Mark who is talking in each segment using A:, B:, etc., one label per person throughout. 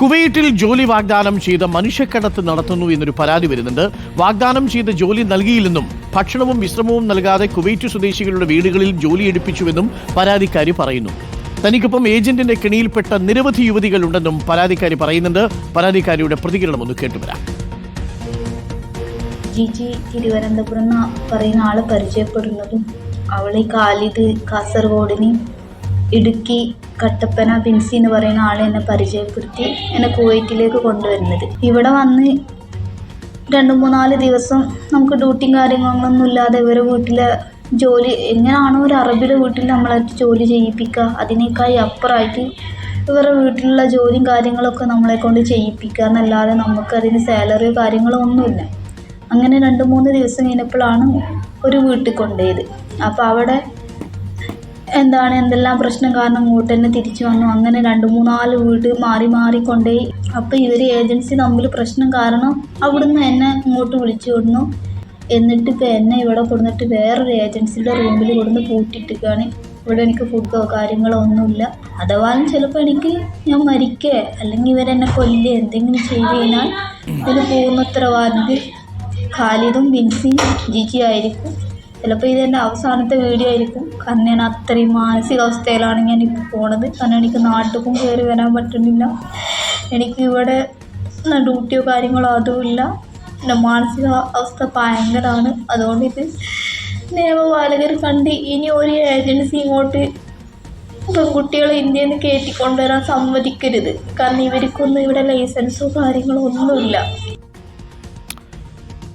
A: കുവൈറ്റിൽ ജോലി വാഗ്ദാനം ചെയ്ത മനുഷ്യക്കടത്ത് നടത്തുന്നു എന്നൊരു പരാതി വരുന്നുണ്ട്. വാഗ്ദാനം ചെയ്ത ജോലി നൽകിയില്ലെന്നും ഭക്ഷണവും വിശ്രമവും നൽകാതെ കുവൈറ്റ് സ്വദേശികളുടെ വീടുകളിൽ ജോലി എടുപ്പിച്ചുവെന്നും പരാതിക്കാരി പറയുന്നു. തനിക്കൊപ്പം ഏജന്റിന്റെ കെണിയിൽപ്പെട്ട നിരവധി യുവതികളുണ്ടെന്നും പരാതിക്കാരി പറയുന്നുണ്ട്. പരാതിക്കാരിയുടെ പ്രതികരണം ഒന്ന് കേട്ടുവരാം.
B: ജിജി തിരുവനന്തപുരം പറയുന്ന ആളെ പരിചയപ്പെടുന്നതും അവളെ കാലിത് കാസർഗോഡിന് ഇടുക്കി കട്ടപ്പന ബിൻസി എന്ന് പറയുന്ന ആളെ എന്നെ പരിചയപ്പെടുത്തി എന്നെ കുവൈറ്റിലേക്ക് കൊണ്ടുവരുന്നത്. ഇവിടെ വന്ന് രണ്ട് മൂന്നാൽ ദിവസം നമുക്ക് ഡ്യൂട്ടിയും കാര്യങ്ങളൊന്നും ഇല്ലാതെ ഇവരെ വീട്ടിലെ ജോലി എങ്ങനെയാണോ ഒരു അറബിയുടെ വീട്ടിൽ നമ്മളായിട്ട് ജോലി ചെയ്യിപ്പിക്കുക അതിനേക്കായി അപ്പുറമായിട്ട് ഇവരുടെ വീട്ടിലുള്ള ജോലിയും കാര്യങ്ങളൊക്കെ നമ്മളെ കൊണ്ട് ചെയ്യിപ്പിക്കുക എന്നല്ലാതെ നമുക്കതിന് സാലറിയോ കാര്യങ്ങളോ ഒന്നുമില്ല. അങ്ങനെ രണ്ട് മൂന്ന് ദിവസം കഴിഞ്ഞപ്പോഴാണ് ഒരു വീട്ടിൽ കൊണ്ടുപോയത്. അപ്പോൾ അവിടെ എന്താണ് എന്തെല്ലാം പ്രശ്നം കാരണം ഇങ്ങോട്ട് തന്നെ തിരിച്ചു വന്നു? അങ്ങനെ രണ്ട് മൂന്നാൽ വീട് മാറി മാറി കൊണ്ടുപോയി അപ്പോൾ ഇവർ ഏജൻസി തമ്മിൽ പ്രശ്നം കാരണം അവിടുന്ന് എന്നെ ഇങ്ങോട്ട് വിളിച്ചു വിടുന്നു. എന്നിട്ട് ഇപ്പോൾ എന്നെ ഇവിടെ കൊടുന്നിട്ട് വേറൊരു ഏജൻസിയുടെ റൂമിൽ കൊടുന്ന് പൂട്ടിയിട്ടിരിക്കുകയാണ്. ഇവിടെ എനിക്ക് ഫുഡോ കാര്യങ്ങളോ ഒന്നുമില്ല. അഥവാ ചിലപ്പോൾ എനിക്ക് ഞാൻ മരിക്കേ അല്ലെങ്കിൽ ഇവരെന്നെ കൊല്ലുക എന്തെങ്കിലും ചെയ്ത് കഴിഞ്ഞാൽ ഇതിന് പൂർണ ഉത്തരവാദിത്വം ഖാലിദും ബിൻസിയും ജിജി ആയിരിക്കും. ചിലപ്പോൾ ഇത് എന്റെ അവസാനത്തെ വീഡിയോ ആയിരിക്കും. കാരണം ഞാൻ അത്രയും മാനസികാവസ്ഥയിലാണ് ഞാൻ ഇപ്പോൾ പോണത്. കാരണം എനിക്ക് നാട്ടിലും കയറി വരാൻ പറ്റുന്നില്ല. എനിക്ക് ഇവിടെ ഡ്യൂട്ടിയോ കാര്യങ്ങളോ അതുമില്ല എന്റെ മാനസിക അവസ്ഥ ഭയങ്കരമാണ് അതുകൊണ്ട് ഇത് നിയമപാലകർ കണ്ട് ഇനി ഒരു ഏജൻസി ഇങ്ങോട്ട് പെൺകുട്ടികളെ ഇന്ത്യയിൽ നിന്ന് കയറ്റിക്കൊണ്ടുവരാൻ സമ്മതിക്കരുത്. കാരണം ഇവർക്കൊന്നും ഇവിടെ ലൈസൻസോ കാര്യങ്ങളോ ഒന്നുമില്ല.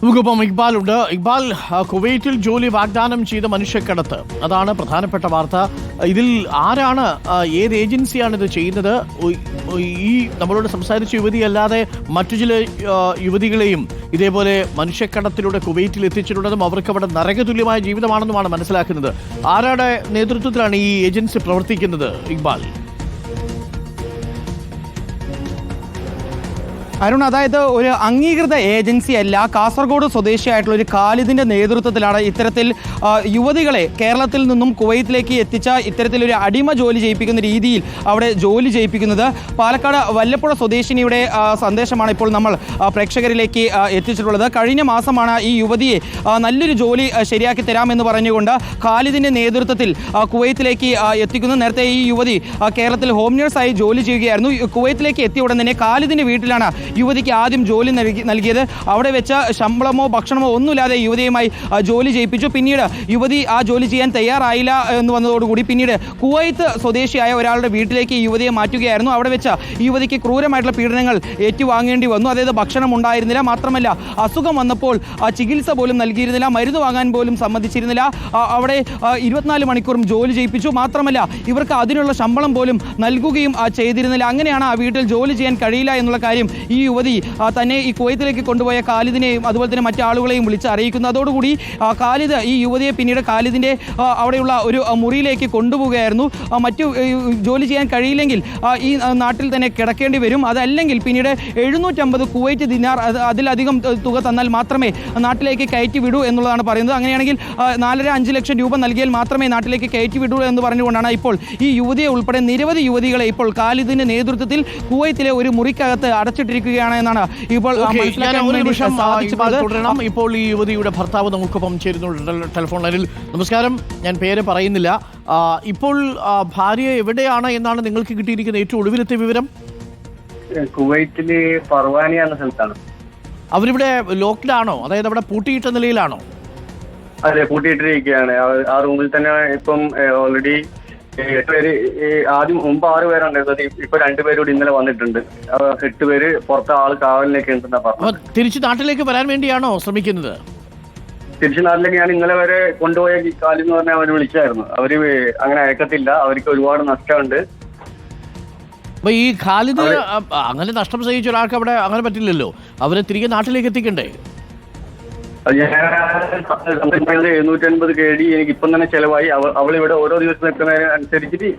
A: നമുക്കിപ്പം ഇക്ബാൽ ഉണ്ട് ഇക്ബാൽ കുവൈറ്റിൽ ജോലി വാഗ്ദാനം ചെയ്ത മനുഷ്യക്കടത്ത്. അതാണ് പ്രധാനപ്പെട്ട വാർത്ത. ഇതിൽ ആരാണ് ഏത് ഏജൻസിയാണ് ഇത് ചെയ്യുന്നത്? ഈ നമ്മളോട് സംസാരിച്ച യുവതി അല്ലാതെ മറ്റു ചില യുവതികളെയും ഇതേപോലെ മനുഷ്യക്കടത്തിലൂടെ കുവൈറ്റിൽ എത്തിച്ചിട്ടുണ്ടെന്നും അവർക്ക് അവിടെ നരകതുല്യമായ ജീവിതമാണെന്നുമാണ് മനസ്സിലാക്കുന്നത്. ആരുടെ നേതൃത്വത്തിലാണ് ഈ ഏജൻസി പ്രവർത്തിക്കുന്നത് ഇക്ബാൽ?
C: അരുൺ അതായത് ഒരു അംഗീകൃത ഏജൻസി അല്ല കാസർഗോഡ് സ്വദേശിയായിട്ടുള്ള ഒരു കാലിദിന്റെ നേതൃത്വത്തിലാണ് ഇത്തരത്തിൽ യുവതികളെ കേരളത്തിൽ നിന്നും കുവൈത്തിലേക്ക് എത്തിച്ച ഇത്തരത്തിലൊരു അടിമ ജോലി ചെയ്യിപ്പിക്കുന്ന രീതിയിൽ അവിടെ ജോലി ചെയ്യിപ്പിക്കുന്നത്. പാലക്കാട് വല്ലപ്പുഴ സ്വദേശിനിയുടെ സന്ദേശമാണ് ഇപ്പോൾ നമ്മൾ പ്രേക്ഷകരിലേക്ക് എത്തിച്ചിട്ടുള്ളത്. കഴിഞ്ഞ മാസമാണ് ഈ യുവതിയെ നല്ലൊരു ജോലി ശരിയാക്കി തരാമെന്ന് പറഞ്ഞുകൊണ്ട് ഖാലിദിന്റെ നേതൃത്വത്തിൽ കുവൈത്തിലേക്ക് എത്തിക്കുന്നു. നേരത്തെ ഈ യുവതി കേരളത്തിൽ ഹോം നേഴ്സായി ജോലി ചെയ്യുകയായിരുന്നു. കുവൈത്തിലേക്ക് എത്തിയ ഉടൻ തന്നെ ഖാലിദിന്റെ വീട്ടിലാണ് യുവതിക്ക് ആദ്യം ജോലി നൽകി നൽകിയത് അവിടെ വെച്ച ശമ്പളമോ ഭക്ഷണമോ ഒന്നുമില്ലാതെ യുവതിയുമായി ജോലി ചെയ്യിപ്പിച്ചു. പിന്നീട് യുവതി ആ ജോലി ചെയ്യാൻ തയ്യാറായില്ല എന്ന് വന്നതോടുകൂടി പിന്നീട് കുവൈത്ത് സ്വദേശിയായ ഒരാളുടെ വീട്ടിലേക്ക് യുവതിയെ മാറ്റുകയായിരുന്നു. അവിടെ വെച്ച യുവതിക്ക് ക്രൂരമായിട്ടുള്ള പീഡനങ്ങൾ ഏറ്റുവാങ്ങേണ്ടി വന്നു. അതായത് ഭക്ഷണം ഉണ്ടായിരുന്നില്ല. മാത്രമല്ല അസുഖം വന്നപ്പോൾ ചികിത്സ പോലും നൽകിയിരുന്നില്ല. മരുന്ന് വാങ്ങാൻ പോലും സമ്മതിച്ചിരുന്നില്ല. അവിടെ ഇരുപത്തിനാല് മണിക്കൂറും ജോലി ചെയ്യിപ്പിച്ചു. മാത്രമല്ല ഇവർക്ക് അതിനുള്ള ശമ്പളം പോലും നൽകുകയും ചെയ്തിരുന്നില്ല. അങ്ങനെയാണ് ആ വീട്ടിൽ ജോലി ചെയ്യാൻ കഴിയില്ല എന്നുള്ള കാര്യം ഈ യുവതി തന്നെ ഈ കുവൈത്തിലേക്ക് കൊണ്ടുപോയ കാലിദിനെയും അതുപോലെ തന്നെ മറ്റാളുകളെയും വിളിച്ച് അറിയിക്കുന്നു. അതോടുകൂടി ഖാലിദ് ഈ യുവതിയെ പിന്നീട് ഖാലിദിന്റെ അവിടെയുള്ള ഒരു മുറിയിലേക്ക് കൊണ്ടുപോവുകയായിരുന്നു. മറ്റു ജോലി ചെയ്യാൻ കഴിയില്ലെങ്കിൽ ഈ നാട്ടിൽ തന്നെ കിടക്കേണ്ടി വരും. അതല്ലെങ്കിൽ പിന്നീട് എഴുന്നൂറ്റമ്പത് കുവൈറ്റ് ദിനാർ അതിലധികം തുക തന്നാൽ മാത്രമേ നാട്ടിലേക്ക് കയറ്റി വിടൂ എന്നുള്ളതാണ് പറയുന്നത്. അങ്ങനെയാണെങ്കിൽ നാലര അഞ്ച് ലക്ഷം രൂപ നൽകിയാൽ മാത്രമേ നാട്ടിലേക്ക് കയറ്റി വിടൂ എന്ന് പറഞ്ഞുകൊണ്ടാണ് ഇപ്പോൾ ഈ യുവതിയെ ഉൾപ്പെടെ നിരവധി യുവതികളെ ഇപ്പോൾ കാലിദിന്റെ നേതൃത്വത്തിൽ കുവൈത്തിലെ ഒരു മുറിക്കകത്ത് അടച്ചിട്ടിരിക്കുകയാണ് എന്നാണ് ഇപ്പോൾ
A: തുടരണം. ഇപ്പോൾ ഈ യുവതിയുടെ ഭർത്താവ് നമുക്കൊപ്പം ചേരുന്നുണ്ട് ടെൽ- ടെലിഫോൺ ലൈനിൽ. നമസ്കാരം. ഞാൻ പേര് പറയുന്നില്ല. ഇപ്പോൾ ഭാര്യ എവിടെയാണ് എന്നാണ് നിങ്ങൾക്ക് കിട്ടിയിരിക്കുന്ന ഏറ്റവും ഒടുവിലത്തെ വിവരം?
D: കുവൈറ്റിലെ ഫർവാനിയ എന്ന സ്ഥലത്താണ്.
A: അവരിവിടെ ലോക്ക്ഡാണോ? അതായത് അവിടെ പൂട്ടിയിട്ട നിലയിലാണോ?
D: അതെ പൂട്ടിയിട്ടിരിക്കുകയാണ്. ആ റൂമിൽ തന്നെ ഇപ്പം ഓൾറെഡി എട്ട് പേര് ഈ ആദ്യം മുമ്പ് ആറ് പേരുണ്ടായിരുന്നത് ഇപ്പൊ രണ്ടുപേരും കൂടി ഇന്നലെ വന്നിട്ടുണ്ട്. ആ, എട്ട് പേര് പുറത്തെ ആൾ കാവലിലേക്ക് ഉണ്ടെന്നാ
A: അപ്പൊ തിരിച്ചു നാട്ടിലേക്ക് വരാൻ വേണ്ടിയാണോ ശ്രമിക്കുന്നത്?
D: തിരിച്ചു നാട്ടിലേക്ക് ഞാൻ ഇന്നലെ വരെ കൊണ്ടുപോയ ഈ എന്ന് പറഞ്ഞാൽ അവർ വിളിച്ചായിരുന്നു. അവർ അങ്ങനെ അയക്കത്തില്ല. അവർക്ക് ഒരുപാട് നഷ്ടമുണ്ട്.
A: അപ്പൊ ഈ ഖാലിദ് അങ്ങനെ നഷ്ടം സഹിച്ച ഒരാൾക്ക് അവിടെ അങ്ങനെ പറ്റില്ലല്ലോ. അവരെ തിരികെ നാട്ടിലേക്ക് എത്തിക്കണ്ടേ?
D: ഞാൻ എഴുന്നൂറ്റി അൻപത് കെ ഡി എനിക്ക് ഇപ്പം തന്നെ ചെലവായി. ഇവിടെ ഓരോ ദിവസം നിൽക്കുന്നതിന് അനുസരിച്ചിട്ട്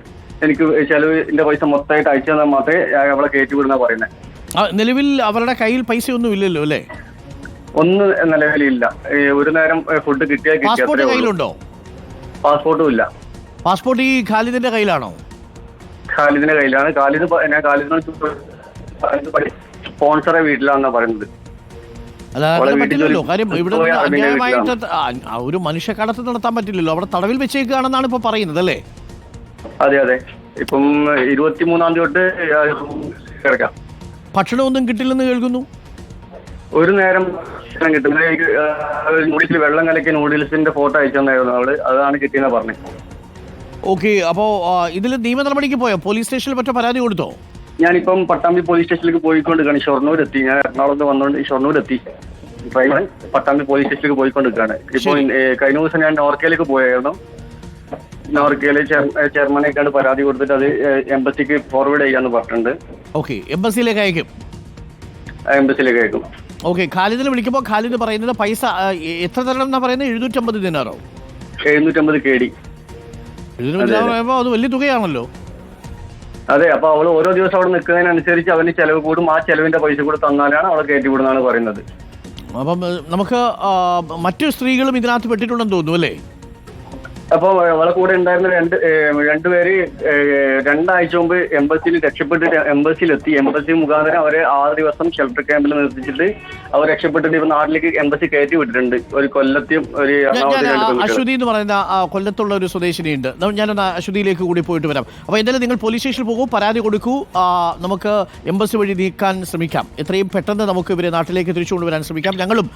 D: എനിക്ക് ചെലവിന്റെ പൈസ മൊത്തമായിട്ട് അയച്ചു തന്നാൽ മാത്രമേ അവളെ കയറ്റി വിടുന്ന പറയുന്നത്
A: നിലവിൽ അവരുടെ കയ്യിൽ പൈസ ഒന്നും ഇല്ലല്ലോ അല്ലേ?
D: ഒന്നും നിലവിലില്ല. ഒരു നേരം ഫുഡ് കിട്ടിയാൽ കിട്ടി
A: പാസ്പോർട്ട് കയ്യിലുണ്ടോ?
D: പാസ്പോർട്ടും ഇല്ല.
A: പാസ്പോർട്ട് ഈ ഖാലിദിന്റെ കയ്യിലാണോ?
D: ഖാലിദിന്റെ കയ്യിലാണ്. ഖാലിദ് ഞാൻ ഖാലിദിനോട് സ്പോൺസറെ വീട്ടിലാണെന്നാ പറയുന്നത്. അവളെ
A: പറ്റില്ലല്ലോ. കാര്യം ഇവിടെ അന്യായമായിട്ട് ഒരു മനുഷ്യക്കടത്ത് നടത്താൻ പറ്റില്ലല്ലോ. അവിടെ തടവിൽ വെച്ചേക്കുകയാണെന്നാണ് ഇപ്പൊ പറയുന്നത് അല്ലേ?
D: അതെ അതെ. ഇപ്പം ഇരുപത്തിമൂന്നാം തീയതി തൊട്ട് കിടക്കാം.
A: ഭക്ഷണമൊന്നും കിട്ടില്ലെന്ന് കേൾക്കുന്നു?
D: ഒരു നേരം ഭക്ഷണം കിട്ടും. നൂഡിൽസിൽ വെള്ളം കലക്കിയ നൂഡിൽസിന്റെ ഫോട്ടോ അയച്ചു തന്നായിരുന്നു. അവൾ അതാണ് കിട്ടിയെന്ന് പറഞ്ഞത്
A: ഓക്കെ അപ്പോ ഇതിൽ നിയമ നടപടിക്ക് പോയോ? പോലീസ് സ്റ്റേഷനിൽ മറ്റോ പരാതി കൊടുത്തോ?
D: ഞാനിപ്പം പട്ടാമ്പി പോലീസ് സ്റ്റേഷനിലേക്ക് പോയിക്കൊണ്ടിരിക്കുകയാണ് ഷൊർണൂർ എത്തി ഞാൻ എറണാകുളത്ത് വന്നുകൊണ്ട് ഷൊർണൂർ എത്തി ഡ്രൈവർ പട്ടാമ്പി പോലീസ് സ്റ്റേഷനിലേക്ക് പോയിക്കൊണ്ടിരിക്കുകയാണ് ഇപ്പോൾ കഴിഞ്ഞ ദിവസം ഞാൻ നോർക്കയിലേക്ക് പോയായിരുന്നു. നോർക്കയിലെ ചെയർമാനെ കണ്ട് പരാതി കൊടുത്തിട്ട് അത് എംബസിക്ക് ഫോർവേഡ് ചെയ്യാന്ന് പറഞ്ഞിട്ടുണ്ട്.
A: ഓക്കെ. എംബസിയിലേക്ക് അയക്കും.
D: എംബസിയിലേക്ക് അയക്കും.
A: ഓക്കെ. ഖാലിദിനെ വിളിക്കുമ്പോൾ ഖാലിദ് പറയുന്നത് പൈസ എത്ര തരണം എന്നാ പറയുന്നത്? എഴുന്നൂറ്റമ്പത് ദിനാറോ
D: എഴുന്നൂറ്റമ്പത് കെ ഡി
A: അത് വലിയ തുകയാണല്ലോ.
D: അതെ അപ്പൊ അവൾ ഓരോ ദിവസം അവിടെ നിൽക്കുന്നതിനനുസരിച്ച് അവന് ചെലവ് കൂടും. ആ ചെലവിന്റെ പൈസ കൂടെ തന്നാലാണ് അവളെ കയറ്റി വിടുന്നതാണ് പറയുന്നത്.
A: അപ്പം നമുക്ക് മറ്റു സ്ത്രീകളും ഇതിനകത്ത് പെട്ടിട്ടുണ്ടെന്ന് തോന്നുന്നു അല്ലേ?
D: അപ്പൊ നമ്മളെ കൂടെ ഉണ്ടായിരുന്ന രണ്ട് രണ്ട് രണ്ടുപേര് ഏഹ്, രണ്ടാഴ്ച മുമ്പ് എംബസിയിൽ രക്ഷപ്പെട്ടിട്ട് എംബസിയിൽ എത്തി എംബസി മുഖാന്തരം അവരെ ആറ് ദിവസം ഷെൽട്ടർ ക്യാമ്പിൽ നിർത്തിച്ചിട്ട് അവർ രക്ഷപ്പെട്ടിട്ട് ഇപ്പൊ നാട്ടിലേക്ക് എംബസി കയറ്റി വിട്ടിട്ടുണ്ട്. ഒരു കൊല്ലത്തെയും ഒരു.
A: അശ്വതി എന്ന് പറയുന്ന കൊല്ലത്തുള്ള ഒരു സ്വദേശിനിയുണ്ട്. ഉണ്ട് ഞാനൊന്ന് അശ്വതിയിലേക്ക് കൂടി പോയിട്ട് വരാം. അപ്പോൾ എന്തായാലും നിങ്ങൾ പോലീസ് സ്റ്റേഷനിൽ പോകൂ പരാതി കൊടുക്കൂ. നമുക്ക് എംബസി വഴി നീക്കാൻ ശ്രമിക്കാം. എത്രയും പെട്ടെന്ന് നമുക്ക് ഇവരെ നാട്ടിലേക്ക് തിരിച്ചു കൊണ്ടുവരാൻ ശ്രമിക്കാം. ഞങ്ങളും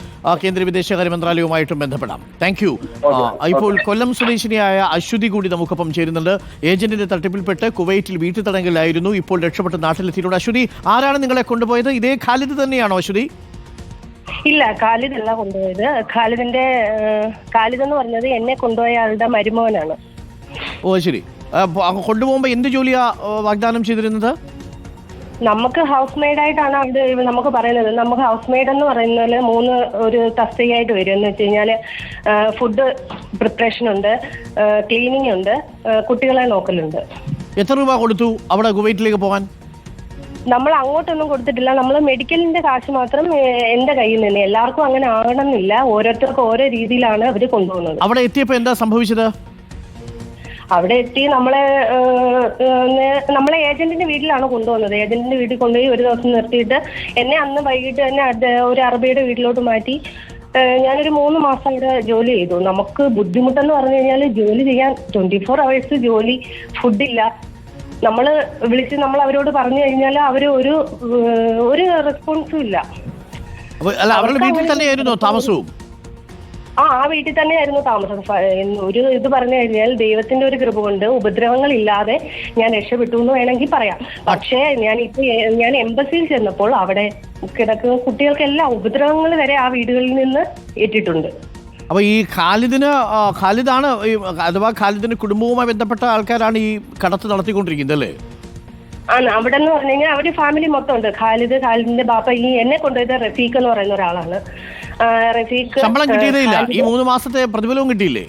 A: കേന്ദ്ര വിദേശകാര്യ മന്ത്രാലയവുമായിട്ടും ബന്ധപ്പെടാം. താങ്ക് യു ഇപ്പോൾ കൊല്ലം സ്വദേശിനിയായ അശ്വതി കൂടി നമുക്കൊപ്പം ചേരുന്നുണ്ട്. ഏജന്റിന്റെ തട്ടിപ്പിൽപ്പെട്ട് കുവൈറ്റിൽ വീട്ടു തടങ്കലിലായിരുന്നു ഇപ്പോൾ രക്ഷപ്പെട്ട് നാട്ടിലെത്തിയിട്ടുണ്ട് അശ്വതി. ആരാണ് നിങ്ങളെ കൊണ്ടുപോയത്? ഇതേ ഖാലിദ് തന്നെയാണോ അശ്വതി?
E: ഇല്ല ഖാലിദ് അല്ല കൊണ്ടുപോയത്. ഖാലിദിന്റെ ഖാലിദ് എന്ന് പറഞ്ഞത് എന്നെ കൊണ്ടുപോയ ആളുടെ മരുമോനാണ്.
A: ഓ ശരി. കൊണ്ടുപോകുമ്പോ എന്ത് ജോലിയാ വാഗ്ദാനം ചെയ്തിരുന്നത്?
E: നമുക്ക് ഹൗസ് മെയ്ഡ് ആയിട്ടാണ് അവിടെ നമുക്ക് പറയുന്നത്. നമുക്ക് ഹൗസ് മെയ്ഡ് എന്ന് പറയുന്നതിൽ മൂന്ന് ഒരു തസ്തികയായിട്ട് വരും. എന്ന് വെച്ച് കഴിഞ്ഞാൽ ഫുഡ് പ്രിപ്പറേഷൻ ഉണ്ട് ക്ലീനിങ് ഉണ്ട് കുട്ടികളെ നോക്കലുണ്ട്.
A: എത്ര രൂപ കൊടുത്തു അവിടെ കുവൈറ്റിലേക്ക് പോകാൻ?
E: നമ്മൾ അങ്ങോട്ടൊന്നും കൊടുത്തിട്ടില്ല. നമ്മൾ മെഡിക്കലിന്റെ കാശ് മാത്രം എന്റെ കയ്യിൽ നിന്ന്. എല്ലാവർക്കും അങ്ങനെ ആകണമെന്നില്ല. ഓരോരുത്തർക്കും ഓരോ രീതിയിലാണ് അവർ കൊണ്ടുപോകുന്നത്.
A: അവിടെ എത്തിയപ്പോൾ എന്താ സംഭവിച്ചത്?
E: അവിടെ എത്തി നമ്മളെ നമ്മളെ ഏജന്റിന്റെ വീട്ടിലാണ് കൊണ്ടുവന്നത് ഏജന്റിന്റെ വീട്ടിൽ കൊണ്ടുപോയി ഒരു ദിവസം നിർത്തിയിട്ട് എന്നെ അന്ന് വൈകിട്ട് തന്നെ ഒരു അറബിയുടെ വീട്ടിലോട്ട് മാറ്റി. ഞാനൊരു മൂന്ന് മാസം ഇവിടെ ജോലി ചെയ്തു. നമുക്ക് ബുദ്ധിമുട്ടെന്ന് പറഞ്ഞു കഴിഞ്ഞാൽ ജോലി ചെയ്യാൻ ട്വന്റി ഫോർ അവേഴ്സ് ജോലി ഫുഡില്ല നമ്മൾ വിളിച്ച് നമ്മൾ അവരോട് പറഞ്ഞു കഴിഞ്ഞാൽ അവർ ഒരു ഒരു റെസ്പോൺസും ഇല്ല.
A: അവരുടെ വീട്ടിൽ തന്നെയായിരുന്നു താമസവും?
E: ആ ആ വീട്ടിൽ തന്നെയായിരുന്നു താമസം. ഒരു ഇത് പറഞ്ഞു കഴിഞ്ഞാൽ ദൈവത്തിന്റെ ഒരു കൃപ കൊണ്ട് ഉപദ്രവങ്ങൾ ഇല്ലാതെ ഞാൻ രക്ഷപ്പെട്ടു എന്ന് വേണമെങ്കിൽ പറയാം. പക്ഷേ ഞാൻ ഇപ്പൊ ഞാൻ എംബസിയിൽ ചെന്നപ്പോൾ അവിടെ കിടക്കുന്ന കുട്ടികൾക്കെല്ലാം ഉപദ്രവങ്ങൾ വരെ ആ വീടുകളിൽ നിന്ന് ഏറ്റിട്ടുണ്ട്.
A: അപ്പൊ ഈ ഖാലിദിന് ഖാലിദാണ് അഥവാ ഖാലിദിന്റെ കുടുംബവുമായി ബന്ധപ്പെട്ട ആൾക്കാരാണ് ഈ കടത്ത് നടത്തിക്കൊണ്ടിരിക്കുന്നത് അല്ലേ?
E: ആണ്. അവിടെ എന്ന് പറഞ്ഞു കഴിഞ്ഞാൽ അവർ ഫാമിലി മൊത്തം ഉണ്ട്. ഖാലിദ് ഖാലിദിന്റെ ബാപ്പ ഈ എന്നെ കൊണ്ടുപോയത് റഫീഖ് എന്ന് പറയുന്ന ഒരാളാണ്. ആ, റഫീഖ്
A: ശമ്പളം കിട്ടിയതേ ഇല്ല ഈ മൂന്ന് മാസത്തെ പ്രതിഫലവും കിട്ടിയില്ലേ?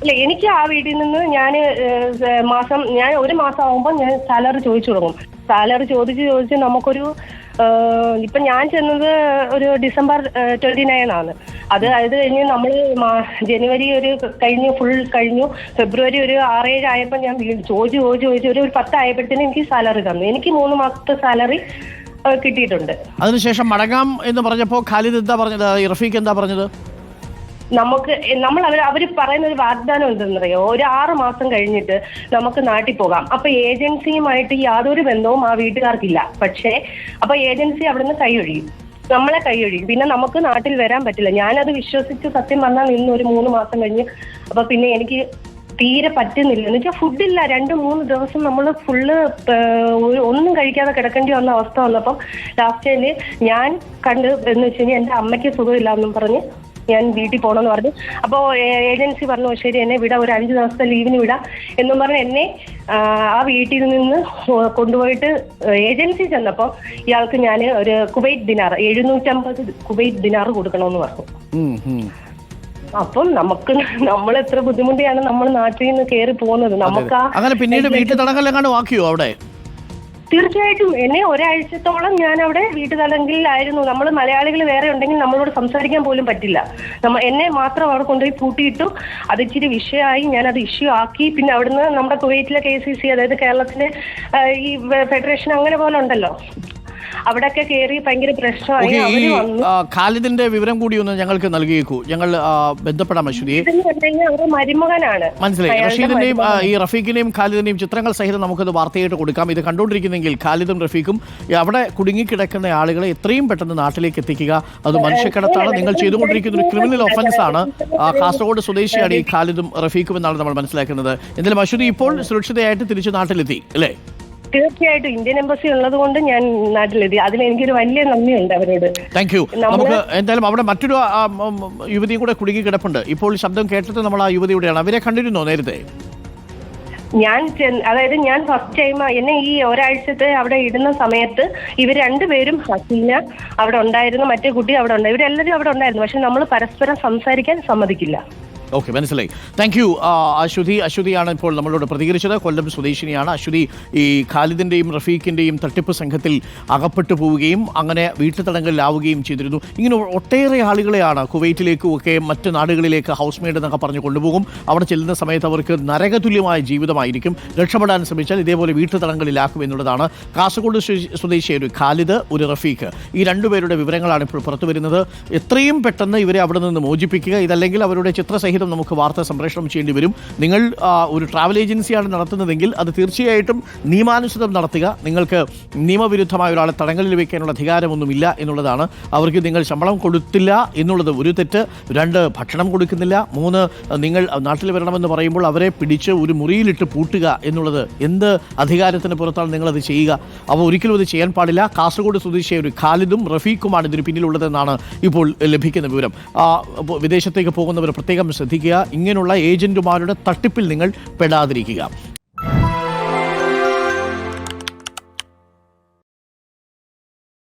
E: അല്ല എനിക്ക് ആ വീട്ടിൽ നിന്ന് ഞാൻ മാസം ഞാൻ ഒരു മാസം ആകുമ്പോൾ ഞാൻ സാലറി ചോദിച്ചു തുടങ്ങും. സാലറി ചോദിച്ച് ചോദിച്ച് നമുക്കൊരു ഇപ്പൊ ഞാൻ ചെന്നത് ഒരു ഡിസംബർ ട്വന്റി നയൻ ആണ്. അത് അത് കഴിഞ്ഞ് നമ്മൾ ജനുവരി ഒരു കഴിഞ്ഞു ഫുൾ കഴിഞ്ഞു. ഫെബ്രുവരി ഒരു ആറേഴ് ആയപ്പോൾ ഞാൻ ചോദിച്ചു ചോദിച്ചു ചോദിച്ചു ഒരു പത്തായപ്പോഴത്തേനും എനിക്ക് സാലറി തന്നു. എനിക്ക് മൂന്ന് മാസത്തെ സാലറി കിട്ടിയിട്ടുണ്ട്.
A: അതിനുശേഷം മടങ്ങാം എന്ന് പറഞ്ഞപ്പോൾ ഖാലിദ് എന്താ പറഞ്ഞത്? ഈ റഫീഖ് എന്താ പറഞ്ഞത്?
E: നമുക്ക് നമ്മൾ അവർ അവർ പറയുന്ന ഒരു വാഗ്ദാനം എന്തെന്നറിയോ? ഒരു ആറ് മാസം കഴിഞ്ഞിട്ട് നമുക്ക് നാട്ടിൽ പോകാം. അപ്പൊ ഏജൻസിയുമായിട്ട് യാതൊരു ബന്ധവും ആ വീട്ടുകാർക്കില്ല. പക്ഷേ അപ്പൊ ഏജൻസി അവിടുന്ന് കൈയൊഴിയും. നമ്മളെ കൈയൊഴിയും. പിന്നെ നമുക്ക് നാട്ടിൽ വരാൻ പറ്റില്ല. ഞാനത് വിശ്വസിച്ച് സത്യം പറഞ്ഞാൽ നിന്ന് ഒരു മൂന്ന് മാസം കഴിഞ്ഞ് അപ്പൊ പിന്നെ എനിക്ക് തീരെ പറ്റുന്നില്ല. എന്ന് വെച്ചാൽ ഫുഡില്ല രണ്ട് മൂന്ന് ദിവസം നമ്മൾ ഫുള്ള് ഒന്നും കഴിക്കാതെ കിടക്കേണ്ടി വന്ന അവസ്ഥ വന്നപ്പം ലാസ്റ്റ് ഞാൻ കണ്ട് എന്ന് വെച്ച് കഴിഞ്ഞാൽ എന്റെ അമ്മയ്ക്ക് സുഖമില്ല എന്നും പറഞ്ഞ് ഞാൻ വീട്ടിൽ പോകണമെന്ന് പറഞ്ഞു. അപ്പോൾ ഏജൻസി പറഞ്ഞു ശരി എന്നെ വിടാം ഒരു അഞ്ച് ദിവസത്തെ ലീവിന് വിടാം എന്നും പറഞ്ഞ് എന്നെ ആ, വീട്ടിൽ നിന്ന് കൊണ്ടുപോയിട്ട് ഏജൻസി ചെന്നപ്പോൾ ഇയാൾക്ക് ഞാൻ ഒരു കുവൈറ്റ് ദിനാർ എഴുന്നൂറ്റമ്പത് കുവൈറ്റ് ദിനാർ കൊടുക്കണമെന്ന് പറഞ്ഞു. അപ്പം നമുക്ക് നമ്മൾ എത്ര ബുദ്ധിമുട്ടിയാണ് നമ്മൾ നാട്ടിൽ നിന്ന് കയറി പോകുന്നത്. നമുക്ക് ആ
A: അങ്ങനെ പിന്നീട് വീട്ടിൽ തടങ്കലെങ്ങാണ്ട് വാക്കിയോ അവിടെ?
E: തീർച്ചയായിട്ടും. എന്നെ ഒരാഴ്ചത്തോളം ഞാൻ അവിടെ വീട്ടുതലങ്കിലായിരുന്നു നമ്മൾ മലയാളികൾ വേറെ ഉണ്ടെങ്കിൽ നമ്മളോട് സംസാരിക്കാൻ പോലും പറ്റില്ല. നമ്മ എന്നെ മാത്രം അവിടെ കൊണ്ടുപോയി പൂട്ടിയിട്ടു. അത് ഇച്ചിരി വിഷയമായി. ഞാൻ അത് ഇഷ്യൂ ആക്കി. പിന്നെ അവിടുന്ന് നമ്മുടെ കുവൈറ്റിലെ കെ സി സി അതായത് കേരളത്തിലെ ഈ ഫെഡറേഷൻ അങ്ങനെ പോലെ ഉണ്ടല്ലോ. അവിടെയൊക്കെ കയറി ഭയങ്കര പ്രശ്നമായി. അവർ വന്നു.
A: ഖാലിദിന്റെ വിവരം കൂടി ഒന്ന് ഞങ്ങൾക്ക് നൽകിയേക്കൂ. ഞങ്ങൾ ബന്ധപ്പെടാം അശ്വതിയെ
E: ഇതെന്ന് അവരുടെ മരുമകനാണ്.
A: മനസ്സിലായി.
E: അയാളുടെ
A: റഷീദിന്റെയും ആ, ഈ റഫീഖിന്റെയും ഖാലിദിന്റെയും ചിത്രങ്ങൾ സഹിതം നമുക്കത് വാർത്തയായിട്ട് കൊടുക്കാം. ഇത് കണ്ടുകൊണ്ടിരിക്കുന്നെങ്കിൽ ഖാലിദും റഫീഖും ഈ അവിടെ കുടുങ്ങിക്കിടക്കുന്ന ആളുകളെ എത്രയും പെട്ടെന്ന് നാട്ടിലേക്ക് എത്തിക്കുക. അത് മനുഷ്യക്കടത്താണ്. നിങ്ങൾ ചെയ്തുകൊണ്ടിരിക്കുന്ന ഒരു ക്രിമിനൽ ഒഫൻസ് ആണ്. ആ, കാസർഗോഡ് സ്വദേശിയാണ് ഈ ഖാലിദും റഫീഖും എന്നാണ് നമ്മൾ മനസ്സിലാക്കുന്നത്. എന്തായാലും അശ്വതി ഇപ്പോൾ സുരക്ഷിതയായിട്ട് തിരിച്ച് നാട്ടിലെത്തി അല്ലേ?
E: തീർച്ചയായിട്ടും ഇന്ത്യൻ എംബസി ഉള്ളത് കൊണ്ട് ഞാൻ നാട്ടിലെത്തി. അതിന് എനിക്കൊരു വലിയ നന്ദിയുണ്ട് അവരോട്.
A: താങ്ക് യു നമുക്ക് എന്തായാലും അവിടെ മറ്റൊരു യുവതിയും കൂടെ കുടുങ്ങി കിടപ്പുണ്ട്. ഇപ്പോൾ ശബ്ദം കേട്ടിട്ട് നമ്മൾ ആ യുവതിയുടെയാണ്. അവരെ കണ്ടിരുന്നോ നേരത്തെ?
E: ഞാൻ അതായത് ഞാൻ ഫസ്റ്റ് ടൈം എന്നെ ഈ ഒരാഴ്ചത്തെ അവിടെ ഇടുന്ന സമയത്ത് ഇവർ രണ്ടുപേരും ഹസീന അവിടെ ഉണ്ടായിരുന്നു മറ്റേ കുട്ടി അവിടെ ഉണ്ടായിരുന്നു. ഇവരെല്ലാവരും അവിടെ ഉണ്ടായിരുന്നു. പക്ഷെ നമ്മൾ പരസ്പരം സംസാരിക്കാൻ സമ്മതിക്കില്ല.
A: ഓക്കെ മനസ്സിലായി. Thank you Aswathy. അശ്വതിയാണ് ഇപ്പോൾ നമ്മളോട് പ്രതികരിച്ചത്. കൊല്ലം സ്വദേശിനിയാണ് അശ്വതി. ഈ ഖാലിദിന്റെയും റഫീഖിന്റെയും തട്ടിപ്പ് സംഘത്തിൽ അകപ്പെട്ടു പോവുകയും അങ്ങനെ വീട്ടു തടങ്കലിലാവുകയും ചെയ്തിരുന്നു. ഇങ്ങനെ ഒട്ടേറെ ആളുകളെയാണ് കുവൈറ്റിലേക്കും ഒക്കെ മറ്റ് നാടുകളിലേക്ക് ഹൗസ് മെയ്ഡ് എന്നൊക്കെ പറഞ്ഞു കൊണ്ടുപോകും. അവിടെ ചെല്ലുന്ന സമയത്ത് അവർക്ക് നരകതുല്യമായ ജീവിതമായിരിക്കും. രക്ഷപ്പെടാൻ ശ്രമിച്ചാൽ ഇതേപോലെ വീട്ടു തടങ്കലിലാക്കും എന്നുള്ളതാണ്. കാസർഗോഡ് സ്വദേശി ഒരു ഖാലിദ് ഒരു റഫീഖ്. ഈ രണ്ടുപേരുടെ വിവരങ്ങളാണ് ഇപ്പോൾ പുറത്തു വരുന്നത് എത്രയും പെട്ടെന്ന് ഇവരെ അവിടെ നിന്ന് മോചിപ്പിക്കുക. ഇതല്ലെങ്കിൽ അവരുടെ ചിത്രസഹിതം നമുക്ക് വാർത്ത സംപ്രേഷണം ചെയ്യേണ്ടി വരും. നിങ്ങൾ ഒരു ട്രാവൽ ഏജൻസിയാണ് നടത്തുന്നതെങ്കിൽ അത് തീർച്ചയായിട്ടും നിയമാനുസൃതം നടത്തുക. നിങ്ങൾക്ക് നിയമവിരുദ്ധമായ ഒരാളെ തടങ്കലിൽ വയ്ക്കാനുള്ള അധികാരമൊന്നുമില്ല എന്നുള്ളതാണ്. അവർക്ക് നിങ്ങൾ ശമ്പളം കൊടുത്തില്ല എന്നുള്ളത് ഒരു തെറ്റ്. രണ്ട് ഭക്ഷണം കൊടുക്കുന്നില്ല. മൂന്ന് നിങ്ങൾ നാട്ടിൽ വരണമെന്ന് പറയുമ്പോൾ അവരെ പിടിച്ച് ഒരു മുറിയിലിട്ട് പൂട്ടുക എന്നുള്ളത് എന്ത് അധികാരത്തിന് പുറത്താണ് നിങ്ങളത് ചെയ്യുക? അവ ഒരിക്കലും അത് ചെയ്യാൻ പാടില്ല. കാസർഗോഡ് സ്വദേശിയായ ഒരു ഖാലിദും റഫീഖുമാണ് ഇതിന് പിന്നിലുള്ളതെന്നാണ് ഇപ്പോൾ ലഭിക്കുന്ന വിവരം. വിദേശത്തേക്ക് പോകുന്നവർ പ്രത്യേകം ശ്രദ്ധിക്കുക. ഇങ്ങനെയുള്ള ഏജന്റുമാരുടെ തട്ടിപ്പിൽ നിങ്ങൾ പെടാതിരിക്കുക.